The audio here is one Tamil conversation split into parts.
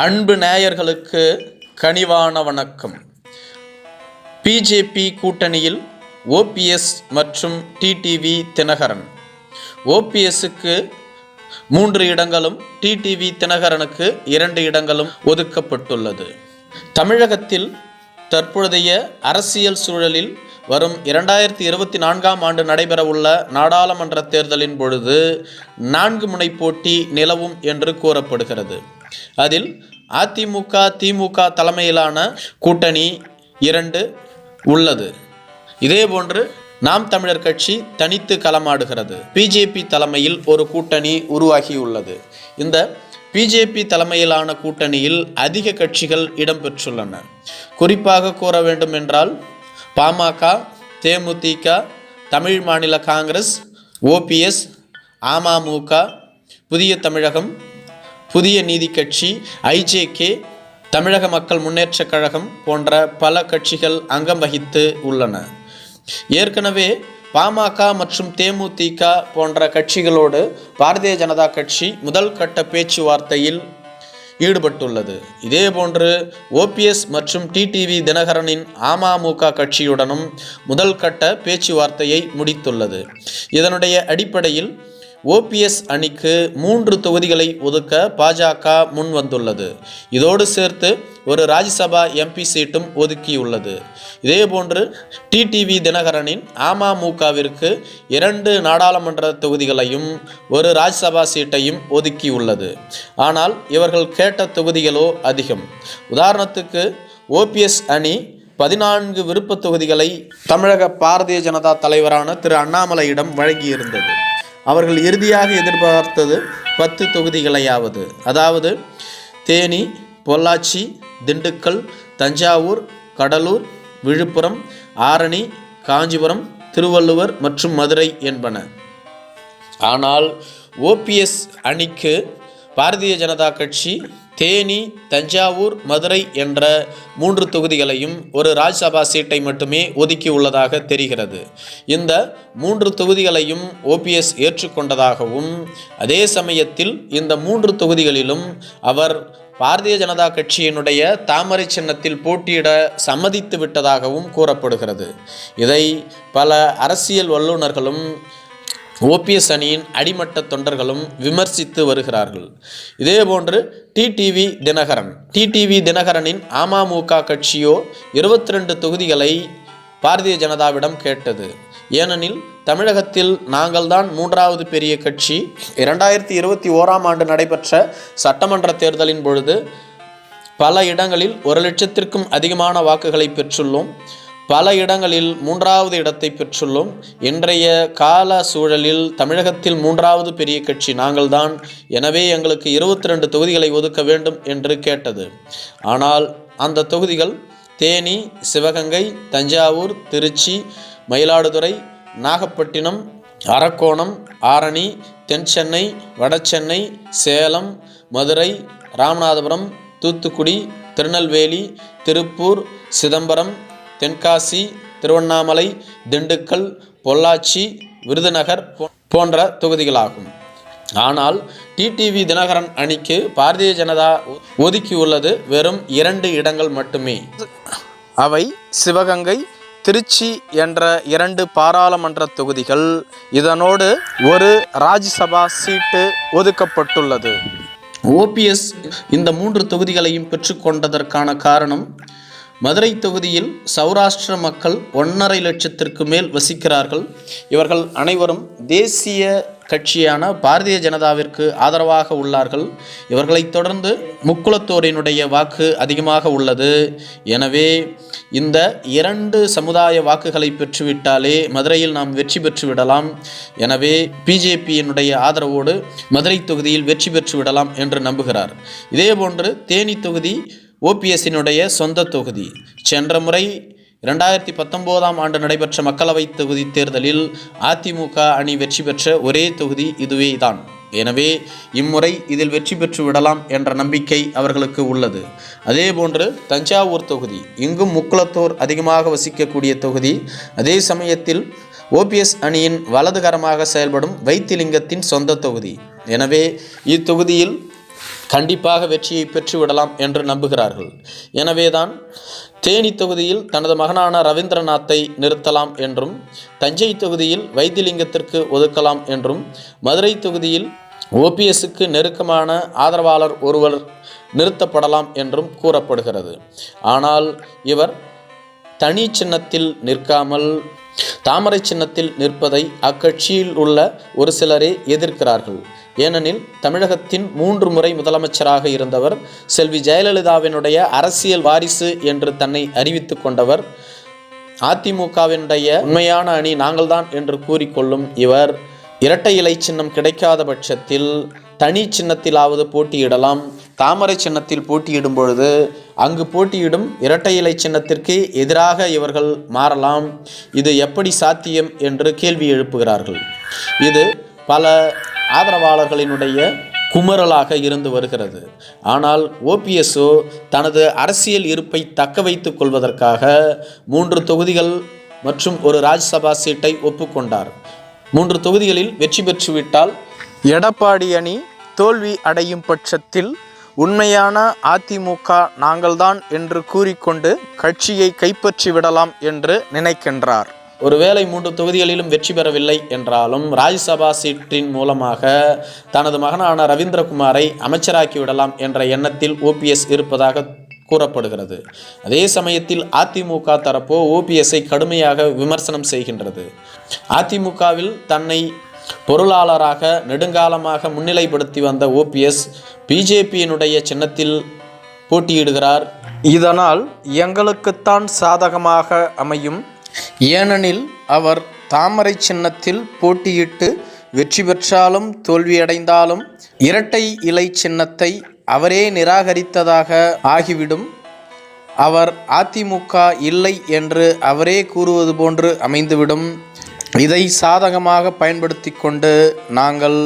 அன்பு நேயர்களுக்கு கனிவான வணக்கம். பிஜேபி கூட்டணியில் ஓபிஎஸ் மற்றும் டிடிவி தினகரன். ஓபிஎஸ்க்கு மூன்று இடங்களும் டிடிவி தினகரனுக்கு இரண்டு இடங்களும் ஒதுக்கப்பட்டுள்ளது. தமிழகத்தில் தற்பொழுதைய அரசியல் சூழலில் வரும் இரண்டாயிரத்தி இருபத்தி நான்காம் ஆண்டு நடைபெறவுள்ள நாடாளுமன்ற தேர்தலின் பொழுது நான்கு முனை போட்டி நிலவும் என்று கூறப்படுகிறது. அதில் அதிமுக திமுக தலைமையிலான கூட்டணி இரண்டு உள்ளது. இதேபோன்று நாம் தமிழர் கட்சி தனித்து களமாடுகிறது. பிஜேபி தலைமையில் ஒரு கூட்டணி உருவாகியுள்ளது. இந்த பிஜேபி தலைமையிலான கூட்டணியில் அதிக கட்சிகள் இடம்பெற்றுள்ளன. குறிப்பாக கூற வேண்டும் என்றால் பாமக தேமுதிக தமிழ் மாநில காங்கிரஸ் ஓபிஎஸ் அமமுக புதிய தமிழகம் புதிய நீதி கட்சி ஐஜேகே தமிழக மக்கள் முன்னேற்றக் கழகம் போன்ற பல கட்சிகள் அங்கம் வகித்து உள்ளன. ஏற்கனவே பாமக மற்றும் தேமுதிக போன்ற கட்சிகளோடு பாரதிய ஜனதா கட்சி முதல் கட்ட பேச்சுவார்த்தையில் ஈடுபட்டுள்ளது. இதேபோன்று ஓபிஎஸ் மற்றும் டிடிவி தினகரனின் அமமுக கட்சியுடனும் முதல் கட்ட பேச்சுவார்த்தையை முடித்துள்ளது. இதனுடைய அடிப்படையில் ஓபிஎஸ் அணிக்கு மூன்று தொகுதிகளை ஒதுக்க பாஜக முன் வந்துள்ளது இதோடு சேர்த்து ஒரு ராஜ்யசபா எம்பி சீட்டும் ஒதுக்கியுள்ளது. இதேபோன்று டிடிவி தினகரனின் அமமுகவிற்கு இரண்டு நாடாளுமன்ற தொகுதிகளையும் ஒரு ராஜ்யசபா சீட்டையும் ஒதுக்கியுள்ளது. ஆனால் இவர்கள் கேட்ட தொகுதிகளோ அதிகம். உதாரணத்துக்கு ஓபிஎஸ் அணி பதினான்கு விருப்ப தொகுதிகளை தமிழக பாரதிய ஜனதா தலைவரான திரு அண்ணாமலையிடம் வழங்கியிருந்தது. அவர்கள் இறுதியாக எதிர்பார்த்தது பத்து தொகுதிகளையாவது. அதாவது தேனி பொள்ளாச்சி திண்டுக்கல் தஞ்சாவூர் கடலூர் விழுப்புரம் ஆரணி காஞ்சிபுரம் திருவள்ளுவர் மற்றும் மதுரை என்பன. ஆனால் ஓபிஎஸ் அணிக்கு பாரதிய ஜனதா கட்சி தேனி தஞ்சாவூர் மதுரை என்ற மூன்று தொகுதிகளையும் ஒரு ராஜ்சபா சீட்டை மட்டுமே ஒதுக்கி உள்ளதாக தெரிகிறது. இந்த மூன்று தொகுதிகளையும் ஓபிஎஸ் ஏற்றுக்கொண்டதாகவும் அதே சமயத்தில் இந்த மூன்று தொகுதிகளிலும் அவர் பாரதிய ஜனதா கட்சியினுடைய தாமரை சின்னத்தில் போட்டியிட சம்மதித்து விட்டதாகவும் கூறப்படுகிறது. இதை பல அரசியல் வல்லுநர்களும் ஓபிஎஸ் அணியின் அடிமட்ட தொண்டர்களும் விமர்சித்து வருகிறார்கள். இதேபோன்று டிடிவி தினகரன் டிடிவி தினகரனின் அமமுக கட்சியோ இருபத்தி ரெண்டு தொகுதிகளை பாரதிய ஜனதாவிடம் கேட்டது. ஏனெனில் தமிழகத்தில் நாங்கள்தான் மூன்றாவது பெரிய கட்சி. இரண்டாயிரத்தி இருபத்தி ஓராம் ஆண்டு நடைபெற்ற சட்டமன்ற தேர்தலின் பொழுது பல இடங்களில் ஒரு லட்சத்திற்கும் அதிகமான வாக்குகளை பெற்றுள்ளோம். பல இடங்களில் மூன்றாவது இடத்தை பெற்றுள்ளோம். இன்றைய கால சூழலில் தமிழகத்தில் மூன்றாவது பெரிய கட்சி நாங்கள்தான். எனவே எங்களுக்கு இருபத்தி ரெண்டு தொகுதிகளை ஒதுக்க வேண்டும் என்று கேட்டது. ஆனால் அந்த தொகுதிகள் தேனி சிவகங்கை தஞ்சாவூர் திருச்சி மயிலாடுதுறை நாகப்பட்டினம் அரக்கோணம் ஆரணி தென்சென்னை வடசென்னை சேலம் மதுரை ராமநாதபுரம் தூத்துக்குடி திருநெல்வேலி திருப்பூர் சிதம்பரம் தென்காசி திருவண்ணாமலை திண்டுக்கல் பொள்ளாச்சி விருதுநகர் போ- போன்ற தொகுதிகளாகும். ஆனால் டிடிவி தினகரன் அணிக்கு பாரதிய ஜனதா ஒதுக்கியுள்ளது வெறும் இரண்டு இடங்கள் மட்டுமே. அவை சிவகங்கை திருச்சி என்ற இரண்டு பாராளுமன்ற தொகுதிகள் இதனோடு ஒரு ராஜ்யசபா சீட்டு ஒதுக்கப்பட்டுள்ளது. ஓபிஎஸ் இந்த மூன்று தொகுதிகளையும் பெற்றுக்கொண்டதற்கான காரணம் மதுரை தொகுதியில் சௌராஷ்டிர மக்கள் ஒன்றரை லட்சத்திற்கு மேல் வசிக்கிறார்கள். இவர்கள் அனைவரும் தேசிய கட்சியான பாரதிய ஜனதாவிற்கு ஆதரவாக உள்ளார்கள். இவர்களைத் தொடர்ந்து முக்குளத்தோரினுடைய வாக்கு அதிகமாக உள்ளது. எனவே இந்த இரண்டு சமுதாய வாக்குகளை பெற்றுவிட்டாலே மதுரையில் நாம் வெற்றி பெற்று விடலாம் எனவே பிஜேபியினுடைய ஆதரவோடு மதுரை தொகுதியில் வெற்றி பெற்று விடலாம் என்று நம்புகிறார். இதேபோன்று தேனி தொகுதி ஓபிஎஸ்ஸினுடைய சொந்த தொகுதி. சென்ற முறை இரண்டாயிரத்தி பத்தொம்போதாம் ஆண்டு நடைபெற்ற மக்களவைத் தொகுதி தேர்தலில் அதிமுக அணி வெற்றி பெற்ற ஒரே தொகுதி இதுவே தான். எனவே இம்முறை இதில் வெற்றி பெற்று விடலாம் என்ற நம்பிக்கை அவர்களுக்கு உள்ளது. அதேபோன்று தஞ்சாவூர் தொகுதி இங்கும் முக்குளத்தோர் அதிகமாக வசிக்கக்கூடிய தொகுதி அதே சமயத்தில் ஓபிஎஸ் அணியின் வலதுகரமாக செயல்படும் வைத்திலிங்கத்தின் சொந்த தொகுதி. எனவே இத்தொகுதியில் கண்டிப்பாக வெற்றியை பெற்றுவிடலாம் என்று நம்புகிறார்கள். எனவேதான் தேனி தொகுதியில் தனது மகனான ரவீந்திரநாத்தை நிறுத்தலாம் என்றும் தஞ்சை தொகுதியில் வைத்திலிங்கத்திற்கு ஒதுக்கலாம் என்றும் மதுரை தொகுதியில் ஓபிஎஸ்க்கு நெருக்கமான ஆதரவாளர் ஒருவர் நிறுத்தப்படலாம் என்றும் கூறப்படுகிறது. ஆனால் இவர் தனி சின்னத்தில் நிற்காமல் தாமரை சின்னத்தில் நிற்பதை அக்கட்சியில் உள்ள ஒரு சிலரே எதிர்க்கிறார்கள். ஏனெனில் தமிழகத்தின் மூன்று முறை முதலமைச்சராக இருந்தவர் செல்வி ஜெயலலிதாவினுடைய அரசியல் வாரிசு என்று தன்னை அறிவித்து கொண்டவர். அதிமுகவினுடைய உண்மையான அணி நாங்கள்தான் என்று கூறிக்கொள்ளும் இவர் இரட்டை இலை சின்னம் கிடைக்காத பட்சத்தில் தனி சின்னத்திலாவது போட்டியிடலாம். தாமரை சின்னத்தில் போட்டியிடும் பொழுது அங்கு போட்டியிடும் இரட்டை இலை சின்னத்திற்கு எதிராக இவர்கள் மாறலாம். இது எப்படி சாத்தியம் என்று கேள்வி எழுப்புகிறார்கள். இது பல ஆதரவாளர்களினுடைய குமரலாக இருந்து வருகிறது. ஆனால் ஓபிஎஸ்ஓ தனது அரசியல் இருப்பை தக்க வைத்துக் கொள்வதற்காக மூன்று தொகுதிகள் மற்றும் ஒரு ராஜ்சபா சீட்டை ஒப்புக்கொண்டார். மூன்று தொகுதிகளில் வெற்றி பெற்றுவிட்டால் எடப்பாடி அணி தோல்வி அடையும் பட்சத்தில் உண்மையான அதிமுக நாங்கள்தான் என்று கூறிக்கொண்டு கட்சியை கைப்பற்றி விடலாம் என்று நினைக்கின்றார். ஒருவேளை மூன்று தொகுதிகளிலும் வெற்றி பெறவில்லை என்றாலும் ராஜ்யசபா சீட்டின் மூலமாக தனது மகனான ரவீந்திரகுமாரை அமைச்சராக்கி விடலாம் என்ற எண்ணத்தில் ஓபிஎஸ் இருப்பதாக கூறப்படுகிறது. அதே சமயத்தில் அதிமுக தரப்போ ஓபிஎஸ்ஐ கடுமையாக விமர்சனம் செய்கின்றது. அதிமுகவில் தன்னை பொருளாளராக நெடுங்காலமாக முன்னிலைப்படுத்தி வந்த ஓபிஎஸ் பிஜேபியினுடைய சின்னத்தில் போட்டியிடுகிறார். இதனால் எங்களுக்குத்தான் சாதகமாக அமையும் ஏனெனில் அவர் தாமரை சின்னத்தில் போட்டியிட்டு வெற்றி பெற்றாலும் தோல்வியடைந்தாலும் இரட்டை இலை சின்னத்தை அவரே நிராகரித்ததாக ஆகிவிடும். அவர் அதிமுக இல்லை என்று அவரே கூறுவது போன்று அமைந்துவிடும். இதை சாதகமாக பயன்படுத்தி கொண்டு நாங்கள்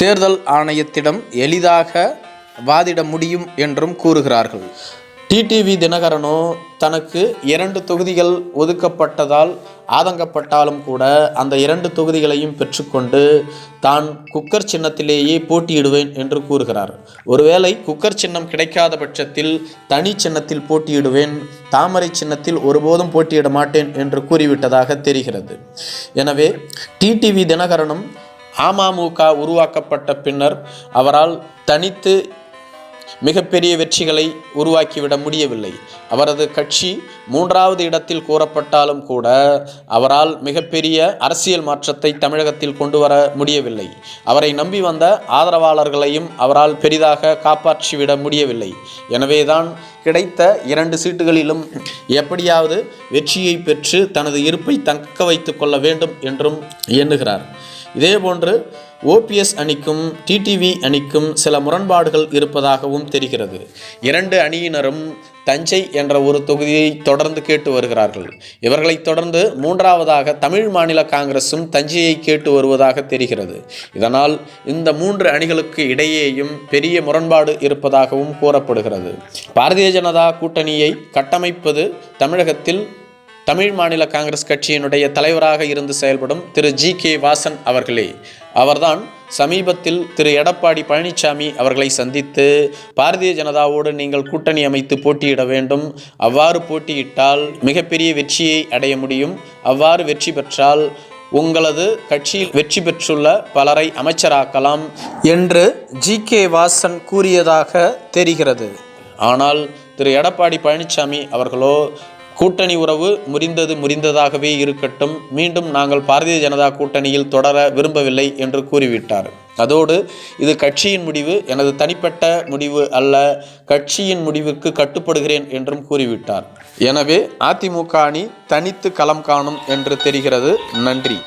தேர்தல் ஆணையத்திடம் எளிதாக வாதிட முடியும் என்றும் கூறுகிறார்கள். டிடிவி தினகரனோ தனக்கு இரண்டு தொகுதிகள் ஒதுக்கப்பட்டதால் ஆதங்கப்பட்டாலும் கூட அந்த இரண்டு தொகுதிகளையும் பெற்றுக்கொண்டு தான் குக்கர் சின்னத்திலேயே போட்டியிடுவேன் என்று கூறுகிறார். ஒருவேளை குக்கர் சின்னம் கிடைக்காத பட்சத்தில் தனி சின்னத்தில் போட்டியிடுவேன் தாமரை சின்னத்தில் ஒருபோதும் போட்டியிட மாட்டேன் என்று கூறிவிட்டதாக தெரிகிறது. எனவே டிடிவி தினகரனும் அமமுக உருவாக்கப்பட்ட பின்னர் அவரால் தனித்து மிகப்பெரிய வெற்றிகளை உருவாக்கிவிட முடியவில்லை. அவரது கட்சி மூன்றாவது இடத்தில் கூறப்பட்டாலும் கூட அவரால் மிகப்பெரிய அரசியல் மாற்றத்தை தமிழகத்தில் கொண்டு வர முடியவில்லை. அவரை நம்பி வந்த ஆதரவாளர்களையும் அவரால் பெரிதாக காப்பாற்றிவிட முடியவில்லை. எனவேதான் கிடைத்த இரண்டு சீட்டுகளிலும் எப்படியாவது வெற்றியை பெற்று தனது இருப்பை தக்க வைத்து கொள்ள வேண்டும் என்றும் எண்ணுகிறார். இதேபோன்று ஓபிஎஸ் அணிக்கும் டிடிவி அணிக்கும் சில முரண்பாடுகள் இருப்பதாகவும் தெரிகிறது. இரண்டு அணியினரும் தஞ்சை என்ற ஒரு தொகுதியை தொடர்ந்து கேட்டு வருகிறார்கள். இவர்களைத் தொடர்ந்து மூன்றாவதாக தமிழ் மாநில காங்கிரசும் தஞ்சையை கேட்டு வருவதாக தெரிகிறது. இதனால் இந்த மூன்று அணிகளுக்கு இடையேயும் பெரிய முரண்பாடு இருப்பதாகவும் கூறப்படுகிறது. பாரதிய ஜனதா கூட்டணியை கட்டமைப்பது தமிழகத்தில் தமிழ் மாநில காங்கிரஸ் கட்சியினுடைய தலைவராக இருந்து செயல்படும் திரு ஜி கே வாசன் அவர்களே. அவர்தான் சமீபத்தில் திரு எடப்பாடி பழனிசாமி அவர்களை சந்தித்து பாரதிய ஜனதாவோடு நீங்கள் கூட்டணி அமைத்து போட்டியிட வேண்டும். அவ்வாறு போட்டியிட்டால் மிகப்பெரிய வெற்றியை அடைய முடியும். அவ்வாறு வெற்றி பெற்றால் உங்களது கட்சியில் வெற்றி பெற்றுள்ள பலரை அமைச்சராக்கலாம் என்று ஜி. கே. வாசன் கூறியதாக தெரிகிறது. ஆனால் திரு எடப்பாடி பழனிசாமி அவர்களோ கூட்டணி உறவு முறிந்தது முறிந்ததாகவே இருக்கட்டும். மீண்டும் நாங்கள் பாரதிய ஜனதா கூட்டணியில் தொடர விரும்பவில்லை என்று கூறிவிட்டார். அதோடு இது கட்சியின் முடிவு எனது தனிப்பட்ட முடிவு அல்ல கட்சியின் முடிவுக்கு கட்டுப்படுகிறேன் என்றும் கூறிவிட்டார். எனவே அதிமுக அணி தனித்து களம் காணும் என்று தெரிகிறது. நன்றி.